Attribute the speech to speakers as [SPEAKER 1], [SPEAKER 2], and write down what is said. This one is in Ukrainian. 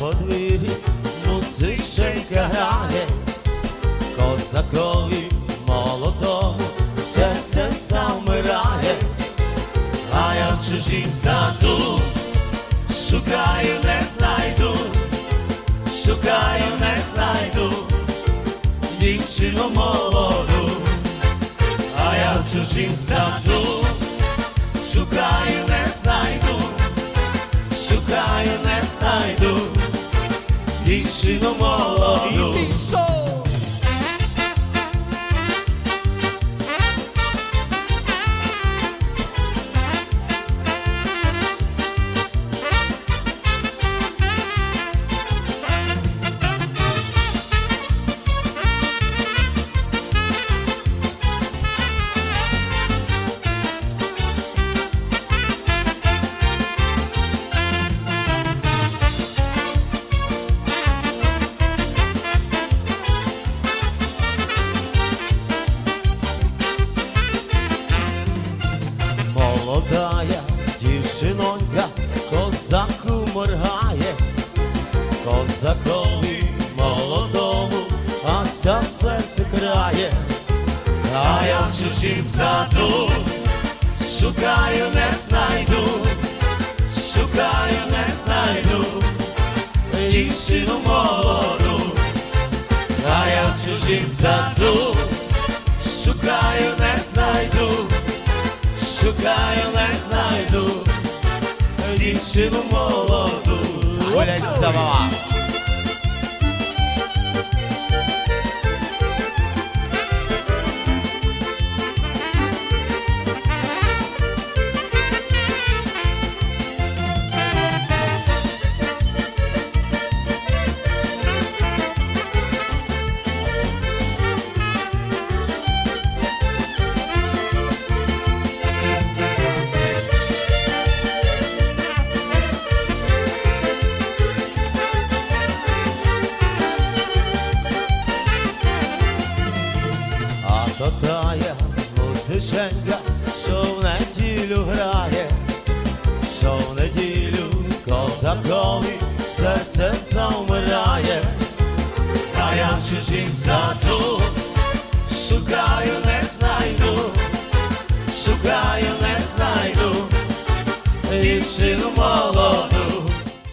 [SPEAKER 1] подвір'ї музиченька грає, козакові молодому серце завмирає, а я в чужім саду шукаю, не знайду, шукаю, не знайду дівчину молоду, а я в чужім саду дівчину молоду. Молодая моргає, козакові молодому, а ся серце крає, а я в чужім саду шукаю, не знайду, шукаю, не знайду дівчину молоду, а я в чужім саду шукаю, не знайду шукаю, не знайду дівчину молоду. 我来试一下 тая музиченька, що в неділю грає, що в неділю козакові серце завмирає, а я в чужім саду шукаю, не знайду, шукаю, не знайду дівчину молоду.